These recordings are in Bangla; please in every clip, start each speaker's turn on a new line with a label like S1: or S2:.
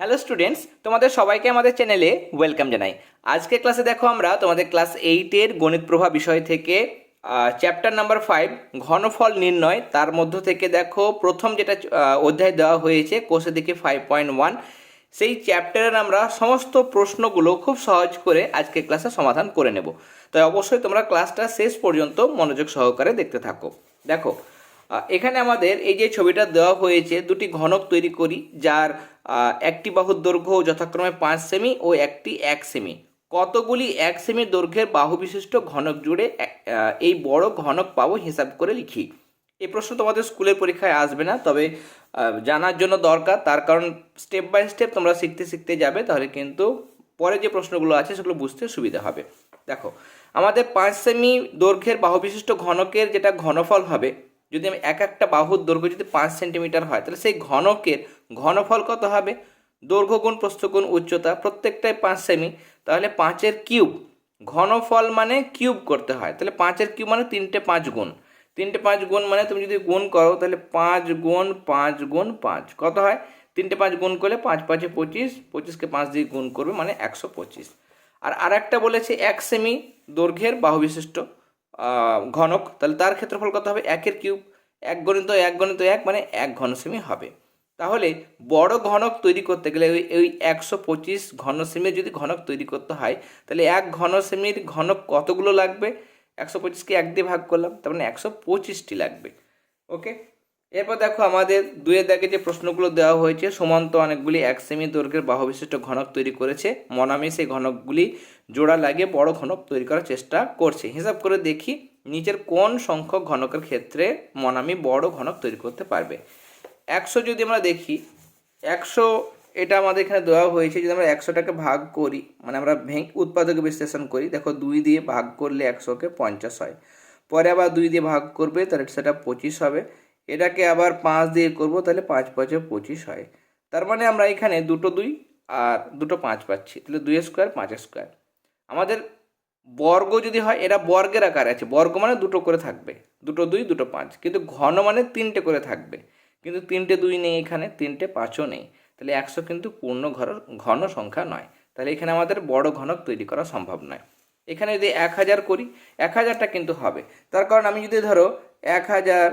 S1: হ্যালো স্টুডেন্টস তোমাদের সবাইকে আমাদের চ্যানেলে ওয়েলকাম জানাই আজকে ক্লাসে দেখো আমরা তোমাদের ক্লাস এইটের গণিত প্রভা বিষয় থেকে চ্যাপ্টার নাম্বার ফাইভ ঘনফল নির্ণয় তার মধ্য থেকে দেখো প্রথম যেটা অধ্যায় দেওয়া হয়েছে কোষে দিকে ফাইভ পয়েন্ট ওয়ান সেই চ্যাপ্টারের আমরা সমস্ত প্রশ্নগুলো খুব সহজ করে আজকে ক্লাসে সমাধান করে নেব তাই অবশ্যই তোমরা ক্লাসটা শেষ পর্যন্ত মনোযোগ সহকারে দেখতে থাকো দেখো এখানে আমাদের এই যে ছবিটা দেওয়া হয়েছে দুটি ঘনক তৈরি করি যার একটি বাহুর দৈর্ঘ্য যথাক্রমে পাঁচ সেমি ও একটি এক সেমি কতগুলি এক সেমি দৈর্ঘ্যের বাহু বিশিষ্ট ঘনক জুড়ে এই বড় ঘনক পাবো হিসাব করে লিখি এই প্রশ্ন তোমাদের স্কুলের পরীক্ষায় আসবে না তবে জানার জন্য দরকার তার কারণ স্টেপ বাই স্টেপ তোমরা শিখতে শিখতে যাবে তাহলে কিন্তু পরে যে প্রশ্নগুলো আছে সেগুলো বুঝতে সুবিধা হবে দেখো আমাদের পাঁচ সেমি দৈর্ঘ্যের বাহু বিশিষ্ট ঘনকের যেটা ঘনফল হবে যদি আমি এক একটা বাহুর দৈর্ঘ্য যদি পাঁচ সেন্টিমিটার হয় তাহলে সেই ঘনকের ঘনফল কত হবে দৈর্ঘ্য গুণ প্রস্থগুণ উচ্চতা প্রত্যেকটাই পাঁচ সেমি তাহলে পাঁচের কিউব ঘনফল মানে কিউব করতে হয় তাহলে পাঁচের কিউব মানে তিনটে পাঁচ গুণ তিনটে পাঁচ গুণ মানে তুমি যদি গুণ করো তাহলে পাঁচ গুণ পাঁচ গুণ পাঁচ কত হয় তিনটে পাঁচ গুণ করলে পাঁচ পাঁচে পঁচিশ পঁচিশকে পাঁচ দিয়ে গুণ করবে মানে একশো পঁচিশ আর আরেকটা বলেছে এক সেমি দৈর্ঘ্যের বাহু বিশিষ্ট ঘনক তাহলে তার ক্ষেত্রফল কত হবে একের কিউব এক গণিত এক গণিত এক মানে এক ঘনসেমি হবে তাহলে বড় ঘনক তৈরি করতে গেলে ওই ওই একশো পঁচিশ ঘনসেমির যদি ঘনক তৈরি করতে হয় তাহলে এক ঘনসেমির ঘনক কতগুলো লাগবে একশো পঁচিশকে এক দিয়ে ভাগ করলাম তার মানে একশো পঁচিশটি লাগবে ওকে এরপর দেখো আমাদের দুয়ের দাগে যে প্রশ্নগুলো দেওয়া হয়েছে সমান্ত অনেকগুলি এক সেমি দৈর্ঘ্যের বাহবিশিষ্ট ঘনক তৈরি করেছে মনামি সেই ঘনকগুলি জোড়া লাগিয়ে বড় ঘনক তৈরি করার চেষ্টা করছে হিসাব করে দেখি নিচের কোন সংখ্যক ঘনকের ক্ষেত্রে মনামি বড় ঘনক তৈরি করতে পারবে একশো যদি আমরা দেখি একশো এটা আমাদের এখানে দেওয়া হয়েছে যদি আমরা একশোটাকে ভাগ করি মানে আমরা ভেঙ উৎপাদক বিশ্লেষণ করি দেখো দুই দিয়ে ভাগ করলে একশোকে পঞ্চাশ হয় পরে আবার দুই দিয়ে ভাগ করবে তাহলে সেটা পঁচিশ হবে এটাকে আবার পাঁচ দিয়ে করব তাহলে পাঁচ পাঁচে পঁচিশ হয় তার মানে আমরা এখানে দুটো দুই আর দুটো পাঁচ পাচ্ছি তাহলে দুই স্কোয়ার পাঁচ স্কোয়ার আমাদের বর্গ যদি হয় এটা বর্গের আকারে আছে বর্গ মানে দুটো করে থাকবে দুটো দুই দুটো পাঁচ কিন্তু ঘন মানে তিনটে করে থাকবে কিন্তু তিনটে দুই নেই এখানে তিনটে পাঁচও নেই তাহলে একশো কিন্তু পূর্ণ ঘর ঘন সংখ্যা নয় তাহলে এখানে আমাদের বড় ঘনক তৈরি করা সম্ভব নয় এখানে যদি এক হাজার করি এক হাজারটা কিন্তু হবে তার কারণ আমি যদি ধরো এক হাজার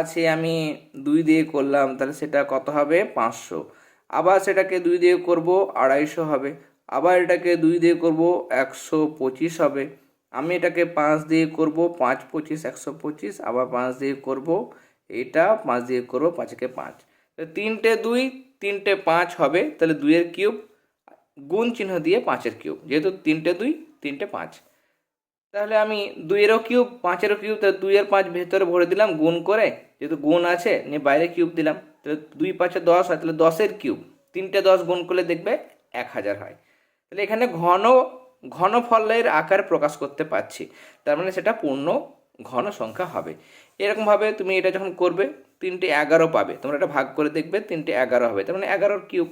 S1: আছে আমি দুই দিয়ে করলাম তাহলে সেটা কত হবে পাঁচশো আবার সেটাকে দুই দিয়ে করব আড়াইশো হবে আবার এটাকে দুই দিয়ে করব একশো পঁচিশ হবে আমি এটাকে পাঁচ দিয়ে করব পাঁচ পঁচিশ একশো পঁচিশ আবার পাঁচ দিয়ে করব এটা পাঁচ দিয়ে করব পাঁচকে পাঁচ তিনটে দুই তিনটে পাঁচ হবে তাহলে দুইয়ের কিউব গুণ চিহ্ন দিয়ে পাঁচের কিউব যেহেতু তিনটে দুই তিনটে পাঁচ তাহলে আমি দুইয়েরও কিউব পাঁচেরও কিউব তাহলে দুই আর পাঁচ ভেতরে ভরে দিলাম গুণ করে যেহেতু গুণ আছে নিয়ে বাইরে কিউব দিলাম তাহলে দুই পাঁচে দশ হয় তাহলে দশের কিউব তিনটে দশ গুণ করলে দেখবে এক হাজার হয় তাহলে এখানে ঘন ঘনফলের আকার প্রকাশ করতে পারছি তার মানে সেটা পূর্ণ ঘন সংখ্যা হবে এরকমভাবে তুমি এটা যখন করবে তিনটে এগারো পাবে তোমরা এটা ভাগ করে দেখবে তিনটে এগারো হবে তার মানে এগারোর কিউব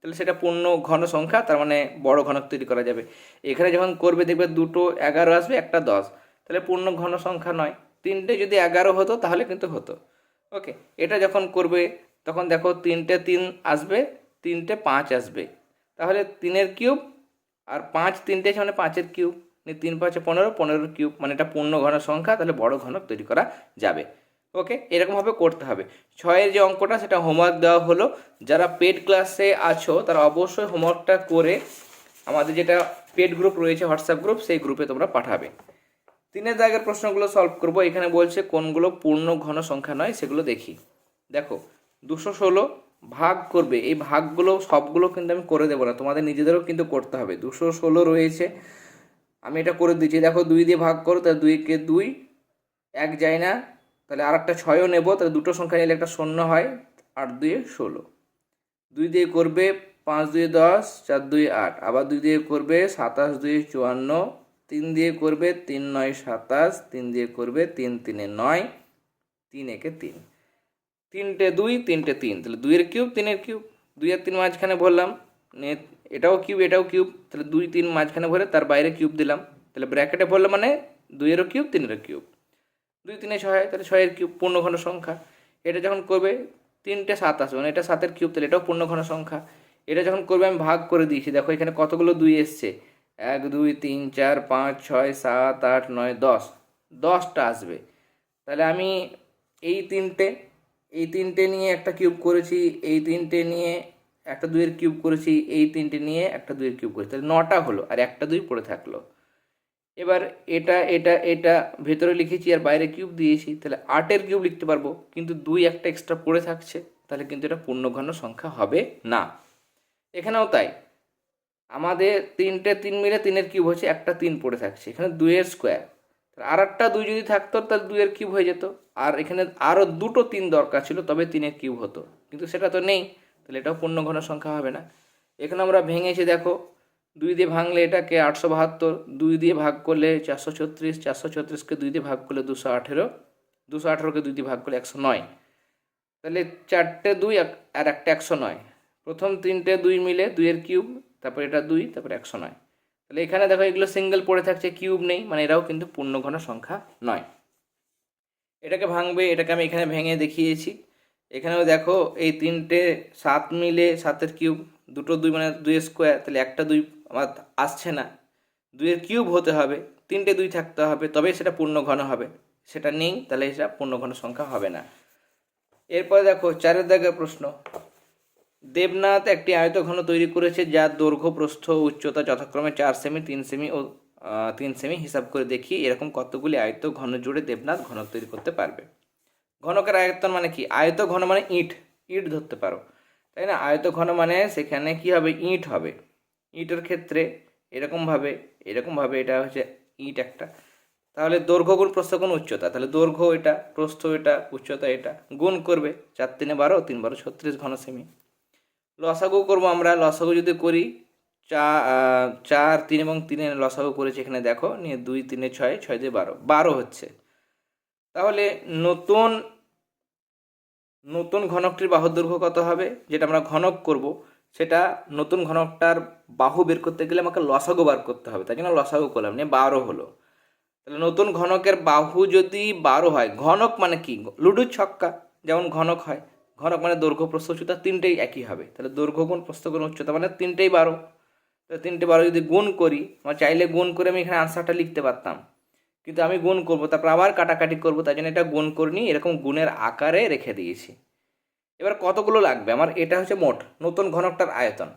S1: তাহলে সেটা পূর্ণ ঘন সংখ্যা তার মানে বড় ঘনক তৈরি করা যাবে এখানে যখন করবে দেখবে দুটো এগারো আসবে একটা দশ তাহলে পূর্ণ ঘন সংখ্যা নয় তিনটে যদি এগারো হতো তাহলে কিন্তু হতো ওকে এটা যখন করবে তখন দেখো তিনটে তিন আসবে তিনটে পাঁচ আসবে তাহলে তিনের কিউব আর পাঁচ তিনটে মানে পাঁচের কিউব তিন পাঁচে পনেরো পনেরো কিউব মানে এটা পূর্ণ ঘন সংখ্যা তাহলে বড় ঘনক তৈরি করা যাবে ওকে এরকমভাবে করতে হবে ছয়ের যে অঙ্কটা সেটা হোমওয়ার্ক দেওয়া হলো যারা পেড ক্লাসে আছো তারা অবশ্যই হোমওয়ার্কটা করে আমাদের যেটা পেড গ্রুপ রয়েছে হোয়াটসঅ্যাপ গ্রুপ সেই গ্রুপে তোমরা পাঠাবে তিনের জায়গার প্রশ্নগুলো সলভ করব এখানে বলছে কোনগুলো পূর্ণ ঘন সংখ্যা নয় সেগুলো দেখি দেখো দুশো ষোলো ভাগ করবে এই ভাগগুলো সবগুলো কিন্তু আমি করে দেবো না তোমাদের নিজেদেরও কিন্তু করতে হবে দুশো ষোলো রয়েছে আমি এটা করে দিচ্ছি দেখো দুই দিয়ে ভাগ করো তা দুইকে দুই এক যায় না তাহলে আর একটা ছয়ও নেব তাহলে দুটো সংখ্যা নিলে একটা শূন্য হয় আট দুয়ে ষোলো দুই দিয়ে করবে পাঁচ দুয়ে দশ চার দুই আট আবার দুই দিয়ে করবে সাতাশ দুই চুয়ান্ন তিন দিয়ে করবে তিন নয় সাতাশ তিন দিয়ে করবে তিন তিনে নয় তিন একে তিন তিনটে দুই তিনটে তিন তাহলে দুইয়ের কিউব তিনের কিউব দুই আর তিন মাঝখানে ভরলাম এটাও কিউব এটাও কিউব তাহলে দুই তিন মাঝখানে ভরে তার বাইরে কিউব দিলাম তাহলে ব্র্যাকেটে ভরলাম মানে দুইয়েরও কিউব তিনেরও কিউব দুই তিনে ছয় হয় তাহলে ছয়ের কিউব পূর্ণঘন সংখ্যা এটা যখন করবে তিনটে সাত আসবে মানে এটা সাতের কিউব তাহলে এটাও পূর্ণঘন সংখ্যা এটা যখন করবে আমি ভাগ করে দিয়েছি দেখো এখানে কতগুলো দুই এসছে এক দুই তিন চার পাঁচ ছয় সাত আট নয় দশ দশটা আসবে তাহলে আমি এই তিনটে এই তিনটে নিয়ে একটা কিউব করেছি এই তিনটে নিয়ে একটা দুইয়ের কিউব করেছি এই তিনটে নিয়ে একটা দুইয়ের কিউব করেছি তাহলে নটা হলো আর একটা দুই পড়ে থাকলো এবার এটা এটা এটা ভেতরে লিখেছি আর বাইরে কিউব দিয়েছি তাহলে আটের কিউব লিখতে পারবো কিন্তু দুই একটা এক্সট্রা পড়ে থাকছে তাহলে কিন্তু এটা পূর্ণঘন সংখ্যা হবে না এখানেও তাই আমাদের তিনটে তিন মিলে তিনের কিউব হয়েছে একটা তিন পড়ে থাকছে এখানে দুইয়ের স্কোয়ার আর একটা দুই যদি থাকতো তাহলে দুইয়ের কিউব হয়ে যেত আর এখানে আরও দুটো তিন দরকার ছিল তবে তিনের কিউব হতো কিন্তু সেটা তো নেই তাহলে এটাও পূর্ণঘন সংখ্যা হবে না এখানে আমরা ভেঙেছি দেখো দুই দিয়ে ভাঙলে এটাকে আটশো বাহাত্তর দুই দিয়ে ভাগ করলে চারশো ছত্রিশ চারশো ছত্রিশকে দুই দিয়ে ভাগ করলে দুশো আঠেরো দুশো আঠেরোকে দুই দিয়ে ভাগ করলে একশো নয় তাহলে চারটে দুই আর একটা একশো নয় প্রথম তিনটে দুই মিলে দুইয়ের কিউব তারপর এটা দুই তারপর একশো নয় তাহলে এখানে দেখো এগুলো সিঙ্গেল পড়ে থাকছে কিউব নেই মানে এরাও কিন্তু পূর্ণঘন সংখ্যা নয় এটাকে ভাঙবে এটাকে আমি এখানে ভেঙে দেখিয়েছি এখানেও দেখো এই তিনটে সাত মিলে সাতের কিউব দুটো দুই মানে দুই স্কোয়ার তাহলে একটা দুই আমার আসছে না দুইয়ের কিউব হতে হবে তিনটে দুই থাকতে হবে তবে সেটা পূর্ণ ঘন হবে সেটা নেই তাহলে সেটা পূর্ণ ঘন সংখ্যা হবে না এরপরে দেখো চারের দাগের প্রশ্ন দেবনাথ একটি আয়ত ঘন তৈরি করেছে যার দৈর্ঘ্য প্রস্থ উচ্চতা যথাক্রমে চার সেমি তিন সেমি ও তিন সেমি হিসাব করে দেখি এরকম কতগুলি আয়ত ঘন জুড়ে দেবনাথ ঘন তৈরি করতে পারবে ঘনকের আয়তন মানে কি আয়ত ঘন মানে ইট ইট ধরতে পারো তাই না আয়ত ঘন মানে সেখানে কি হবে ইট হবে ইঁটের ক্ষেত্রে এরকমভাবে এরকমভাবে এটা হচ্ছে ইট একটা তাহলে দৈর্ঘ্য গুণ প্রস্থ গুণ উচ্চতা তাহলে দৈর্ঘ্য এটা প্রস্থ এটা উচ্চতা এটা গুণ করবে চার তিনে বারো তিন বারো ছত্রিশ ঘন সেমি লসাগু করবো আমরা লসাগু যদি করি চা চার তিন এবং তিনে লসাগু করেছি এখানে দেখো নিয়ে দুই তিনে ছয় ছয় দিয়ে বারো বারো হচ্ছে তাহলে নতুন নতুন ঘনকটির বাহুর দৈর্ঘ্য কত হবে যেটা আমরা ঘনক করব সেটা নতুন ঘনকটার বাহু বের করতে গেলে আমাকে লসাগু বার করতে হবে তাই জন্য লসাগু করলাম নিয়ে বারো হলো তাহলে নতুন ঘনকের বাহু যদি বারো হয় ঘনক মানে কি লুডুর ছক্কা যেমন ঘনক হয় ঘনক মানে দৈর্ঘ্য প্রস্থ উচ্চতা তিনটেই একই হবে তাহলে দৈর্ঘ্য গুণ প্রস্থ গুণ উচ্চতা মানে তিনটেই বারো তাহলে তিনটে বারো যদি গুণ করি আমার চাইলে গুণ করে আমি এখানে আনসারটা লিখতে পারতাম কিন্তু আমি গুণ করবো তারপর আবার কাটাকাটি করবো তাই জন্য এটা গুণ করিনি এরকম গুণের আকারে রেখে দিয়েছি এবার কতগুলো লাগবে আমার এটা হচ্ছে মোট নতুন ঘনকটার আয়তন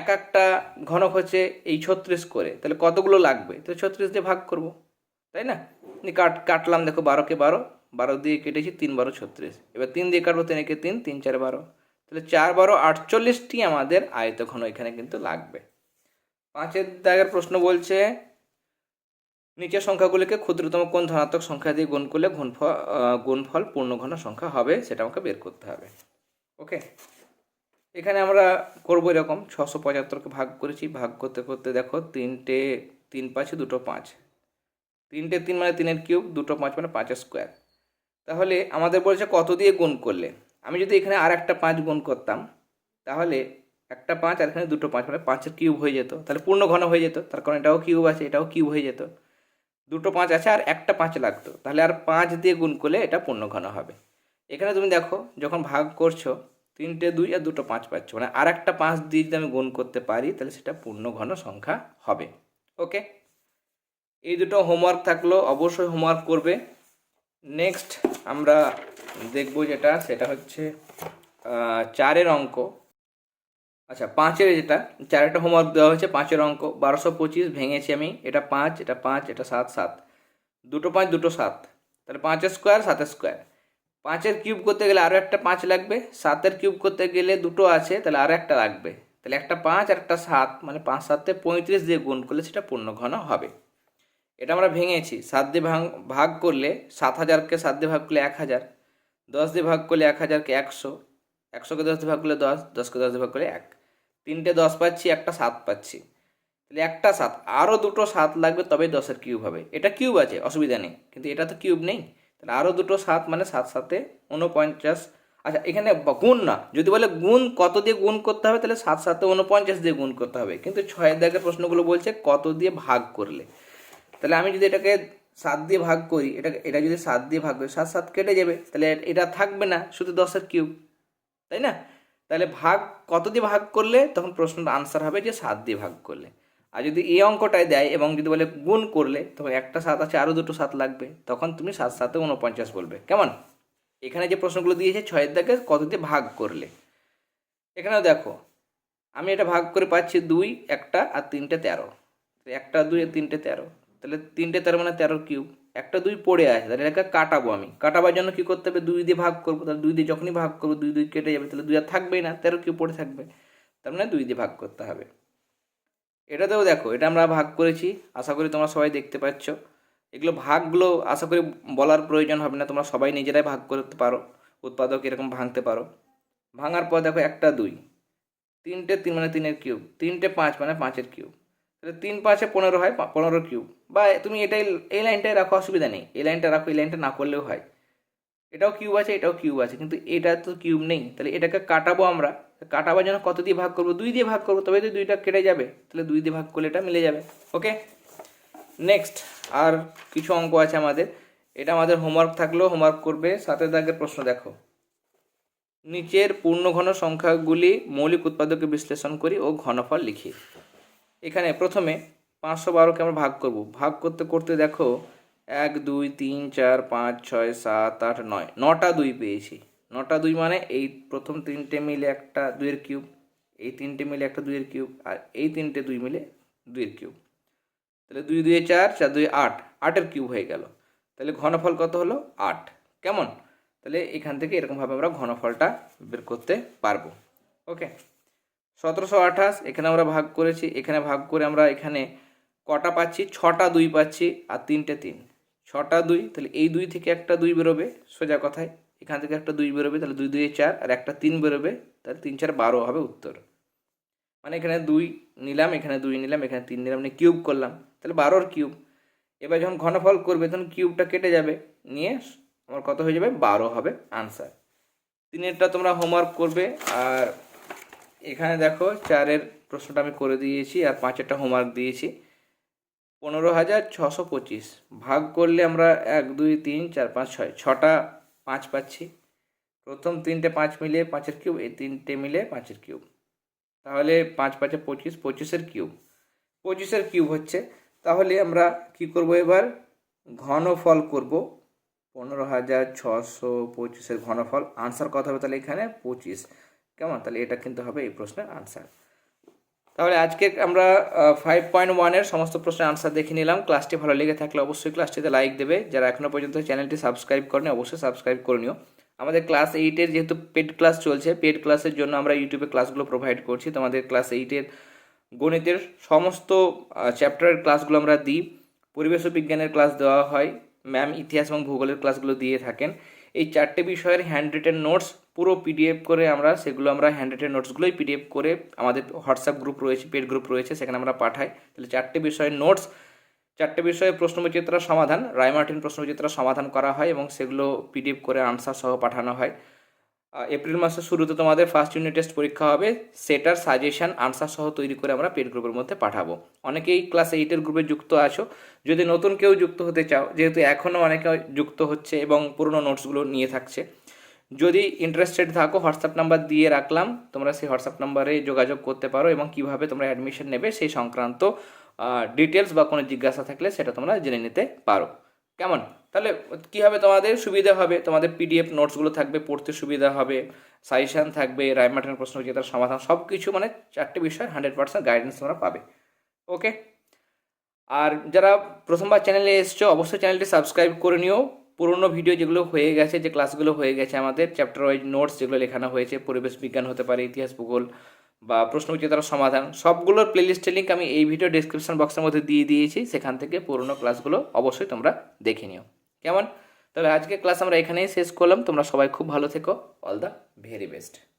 S1: এক একটা ঘনক হচ্ছে এই ছত্রিশ করে তাহলে কতগুলো লাগবে তো ছত্রিশ দিয়ে ভাগ করব তাই না কাট কাটলাম দেখো বারোকে বারো বারো দিয়ে কেটেছি তিন বারো ছত্রিশ এবার তিন দিয়ে কাটবো তিন একে তিন তিন চার বারো তাহলে চার বারো আটচল্লিশটি আমাদের আয়তঘন এখানে কিন্তু লাগবে পাঁচের দাগের প্রশ্ন বলছে নিচের সংখ্যাগুলিকে ক্ষুদ্রতম কোন ধনাত্মক সংখ্যা দিয়ে গুণ করলে গুণফল গুণফল পূর্ণঘন সংখ্যা হবে সেটা আমাকে বের করতে হবে ওকে এখানে আমরা করবো এরকম ছশো পঁচাত্তরকে ভাগ করেছি ভাগ করতে করতে দেখো তিনটে তিন পাঁচে দুটো পাঁচ তিনটে তিন মানে তিনের কিউব দুটো পাঁচ মানে পাঁচের স্কোয়ার তাহলে আমাদের বলছে কত দিয়ে গুণ করলে আমি যদি এখানে আর একটা পাঁচ গুণ করতাম তাহলে একটা পাঁচ আর এখানে দুটো পাঁচ মানে পাঁচের কিউব হয়ে যেত তাহলে পূর্ণ ঘন হয়ে যেত তার কারণ এটাও কিউব আছে এটাও কিউব হয়ে যেত দুটো পাঁচ আছে আর একটা পাঁচ লাগতো তাহলে আর পাঁচ দিয়ে গুণ করলে এটা পূর্ণ ঘন হবে এখানে তুমি দেখো যখন ভাগ করছো তিনটে দুই আর দুটো পাঁচ পাচ্ছ মানে আর একটা পাঁচ দিয়ে যদি আমি গুণ করতে পারি তাহলে সেটা পূর্ণ ঘন সংখ্যা হবে ওকে এই দুটো হোমওয়ার্ক থাকলো অবশ্যই হোমওয়ার্ক করবে নেক্সট আমরা দেখব যেটা সেটা হচ্ছে চারের অঙ্ক আচ্ছা পাঁচের যেটা চারটা হোমওয়ার্ক দেওয়া হয়েছে পাঁচের অঙ্ক বারোশো পঁচিশ ভেঙেছি আমি এটা পাঁচ এটা পাঁচ এটা সাত সাত দুটো পাঁচ দুটো সাত তাহলে পাঁচের স্কোয়ার সাতের স্কোয়ার পাঁচের কিউব করতে গেলে আরও একটা পাঁচ লাগবে সাতের কিউব করতে গেলে দুটো আছে তাহলে আরও একটা লাগবে তাহলে একটা পাঁচ আর একটা সাত মানে পাঁচ সাতে পঁয়ত্রিশ দিয়ে গুণ করলে সেটা পূর্ণ ঘন হবে এটা আমরা ভেঙেছি সাত দিয়ে ভাঙ ভাগ করলে সাত হাজারকে সাত দিয়ে ভাগ করলে এক হাজার দশ দিয়ে ভাগ করলে এক হাজারকে একশো একশোকে দশ দিয়ে ভাগ করলে দশ দশকে দশ দিয়ে ভাগ করলে এক তিনটে দশ পাচ্ছি একটা সাত পাচ্ছি তাহলে একটা সাত আরও দুটো সাত লাগবে তবেই দশের কিউব হবে এটা কিউব আছে অসুবিধা নেই কিন্তু এটা তো কিউব নেই তাহলে আরও দুটো সাত মানে সাত সাতে উনপঞ্চাশ আচ্ছা এখানে গুণ না যদি বলে গুণ কত দিয়ে গুণ করতে হবে তাহলে সাত সাতে উনপঞ্চাশ দিয়ে গুণ করতে হবে কিন্তু ছয়ের দাগের প্রশ্নগুলো বলছে কত দিয়ে ভাগ করলে তাহলে আমি যদি এটাকে সাত দিয়ে ভাগ করি এটা এটা যদি সাত দিয়ে ভাগ করি সাত সাত কেটে যাবে তাহলে এটা থাকবে না শুধু দশের কিউব তাই না তাহলে ভাগ কত দিয়ে ভাগ করলে তখন প্রশ্নটা আনসার হবে যে সাত দিয়ে ভাগ করলে আর যদি এই অঙ্কটায় দেয় এবং যদি বলে গুণ করলে তখন একটা সাত আছে আরও দুটো সাত লাগবে তখন তুমি সাত সাতে উনপঞ্চাশ বলবে কেমন এখানে যে প্রশ্নগুলো দিয়েছে ছয়ের দাগে কত দিয়ে ভাগ করলে এখানেও দেখো আমি এটা ভাগ করে পাচ্ছি দুই একটা আর তিনটে তেরো একটা দুই আর তিনটে তেরো তাহলে তিনটে তেরো মানে তেরো কিউব একটা দুই পড়ে আছে তাহলে এটাকে কাটাবো আমি কাটাবার জন্য কী করতে হবে দুই দিয়ে ভাগ করবো তাহলে দুই দিয়ে যখনই ভাগ করবো দুই দুই কেটে যাবে তাহলে দুই আর থাকবেই না তেরো কিউব পড়ে থাকবে তার মানে দুই দিয়ে ভাগ করতে হবে এটাতেও দেখো এটা আমরা ভাগ করেছি আশা করি তোমরা সবাই দেখতে পাচ্ছ এগুলো ভাগগুলো আশা করি বলার প্রয়োজন হবে না তোমরা সবাই নিজেরাই ভাগ করতে পারো উৎপাদক এরকম ভাঙতে পারো ভাঙার পর দেখো একটা দুই তিনটে তিন মানে তিনের কিউব তিনটে পাঁচ মানে পাঁচের কিউব তাহলে তিন পাঁচে পনেরো হয় পনেরো কিউব বা তুমি এটাই এই লাইনটাই রাখো অসুবিধা নেই এই লাইনটা রাখো এই লাইনটা না করলেও হয় এটাও কিউব আছে এটাও কিউব আছে কিন্তু এটা তো কিউব নেই তাহলে এটাকে কাটাবো আমরা কাটাবার জন্য কত দিয়ে ভাগ করবো দুই দিয়ে ভাগ করবো তবে যদি দুইটা কেটে যাবে তাহলে দুই দিয়ে ভাগ করলে এটা মিলে যাবে ওকে নেক্সট আর কিছু অঙ্ক আছে আমাদের এটা আমাদের হোমওয়ার্ক থাকলেও হোমওয়ার্ক করবে সাথে দাগের প্রশ্ন দেখো নিচের ঘন সংখ্যাগুলি মৌলিক উৎপাদকে বিশ্লেষণ করি ও ঘনফল লিখি এখানে প্রথমে পাঁচশো বারোকে আমরা ভাগ করব ভাগ করতে করতে দেখো এক দুই তিন চার পাঁচ ছয় সাত আট নয় নটা দুই পেয়েছি নটা দুই মানে এই প্রথম তিনটে মিলে একটা দুইয়ের কিউব এই তিনটে মিলে একটা দুইয়ের কিউব আর এই তিনটে দুই মিলে দুইয়ের কিউব তাহলে দুই দুয়ে চার চার দুই আট আটের কিউব হয়ে গেল তাহলে ঘনফল কত হলো আট কেমন তাহলে এখান থেকে এরকমভাবে আমরা ঘনফলটা বের করতে পারবো ওকে সতেরোশো আঠাশ এখানে আমরা ভাগ করেছি এখানে ভাগ করে আমরা এখানে কটা পাচ্ছি ছটা দুই পাচ্ছি আর তিনটে তিন ছটা দুই তাহলে এই দুই থেকে একটা দুই বেরোবে সোজা কথায় এখান থেকে একটা দুই বেরোবে তাহলে দুই দুই চার আর একটা তিন বেরোবে তাহলে তিন চার বারো হবে উত্তর মানে এখানে দুই নিলাম এখানে দুই নিলাম এখানে তিন নিলাম মানে কিউব করলাম তাহলে বারোর কিউব এবার যখন ঘনফল করবে তখন কিউবটা কেটে যাবে নিয়ে আমার কত হয়ে যাবে বারো হবে আনসার তিনেরটা তোমরা হোমওয়ার্ক করবে আর এখানে দেখো চারের প্রশ্নটা আমি করে দিয়েছি আর পাঁচেরটা হোমওয়ার্ক দিয়েছি পনেরো হাজার ছশো পঁচিশ ভাগ করলে আমরা এক দুই তিন চার পাঁচ ছয় ছটা পাঁচ পাচ্ছি প্রথম তিনটে পাঁচ মিলিয়ে পাঁচের কিউব এই তিনটে মিলে পাঁচের কিউব তাহলে পাঁচ পাঁচে পঁচিশ পঁচিশের কিউব পঁচিশের কিউব হচ্ছে তাহলে আমরা কি করব এবার ঘনফল করব পনেরো হাজার ছশো পঁচিশের ঘনফল আনসার কথা হবে তাহলে এখানে পঁচিশ কেমন তাহলে এটা কিন্তু হবে এই প্রশ্নের আনসার তাহলে আজকে আমরা ফাইভ পয়েন্ট ওয়ানের সমস্ত প্রশ্নের আনসার দেখে নিলাম ক্লাসটি ভালো লেগে থাকলে অবশ্যই ক্লাসটিতে লাইক দেবে যারা এখনও পর্যন্ত চ্যানেলটি সাবস্ক্রাইব করেনি অবশ্যই সাবস্ক্রাইব করে নিও আমাদের ক্লাস এইটের যেহেতু পেড ক্লাস চলছে পেড ক্লাসের জন্য আমরা ইউটিউবে ক্লাসগুলো প্রোভাইড করছি তোমাদের ক্লাস এইটের গণিতের সমস্ত চ্যাপ্টারের ক্লাসগুলো আমরা দিই পরিবেশ বিজ্ঞানের ক্লাস দেওয়া হয় ম্যাম ইতিহাস এবং ভূগোলের ক্লাসগুলো দিয়ে থাকেন এই চারটে বিষয়ের হ্যান্ড রিটেন নোটস পুরো পিডিএফ করে আমরা সেগুলো আমরা হ্যান্ড রাইটেড নোটসগুলোই পিডিএফ করে আমাদের হোয়াটসঅ্যাপ গ্রুপ রয়েছে পেড গ্রুপ রয়েছে সেখানে আমরা পাঠাই তাহলে চারটে বিষয়ের নোটস চারটে বিষয়ে প্রশ্নবিচিত্র সমাধান রায়মার্টিন প্রশ্নবিচিত্র সমাধান করা হয় এবং সেগুলো পিডিএফ করে আনসার সহ পাঠানো হয় এপ্রিল মাসের শুরুতে তোমাদের ফার্স্ট ইউনিট টেস্ট পরীক্ষা হবে সেটার সাজেশান আনসার সহ তৈরি করে আমরা পেড গ্রুপের মধ্যে পাঠাবো অনেকেই ক্লাস এইটের গ্রুপে যুক্ত আছো যদি নতুন কেউ যুক্ত হতে চাও যেহেতু এখনও অনেকে যুক্ত হচ্ছে এবং পুরনো নোটসগুলো নিয়ে থাকছে যদি ইন্টারেস্টেড থাকো হোয়াটসঅ্যাপ নাম্বার দিয়ে রাখলাম তোমরা সেই হোয়াটসঅ্যাপ নাম্বারে যোগাযোগ করতে পারো এবং কিভাবে তোমরা অ্যাডমিশন নেবে সেই সংক্রান্ত ডিটেলস বা কোনো জিজ্ঞাসা থাকলে সেটা তোমরা জেনে নিতে পারো কেমন তাহলে কীভাবে তোমাদের সুবিধা হবে তোমাদের পিডিএফ নোটসগুলো থাকবে পড়তে সুবিধা হবে সাজেশান থাকবে রায়মাটানের প্রশ্ন তার সমাধান সব কিছু মানে চারটে বিষয় হান্ড্রেড পার্সেন্ট গাইডেন্স তোমরা পাবে ওকে আর যারা প্রথমবার চ্যানেলে এসছো অবশ্যই চ্যানেলটি সাবস্ক্রাইব করে নিও পুরনো ভিডিও যেগুলো হয়ে গেছে যে ক্লাসগুলো হয়ে গেছে আমাদের চ্যাপ্টার ওয়াইজ নোটস যেগুলো লেখানো হয়েছে পরিবেশ বিজ্ঞান হতে পারে ইতিহাস ভূগোল বা প্রশ্ন বিচেতার সমাধান সবগুলোর প্লেলিস্টের লিঙ্ক আমি এই ভিডিও ডিসক্রিপশন বক্সের মধ্যে দিয়ে দিয়েছি সেখান থেকে পুরনো ক্লাসগুলো অবশ্যই তোমরা দেখে নিও কেমন তাহলে আজকে ক্লাস আমরা এখানেই শেষ করলাম তোমরা সবাই খুব ভালো থেকো অল দ্য ভেরি বেস্ট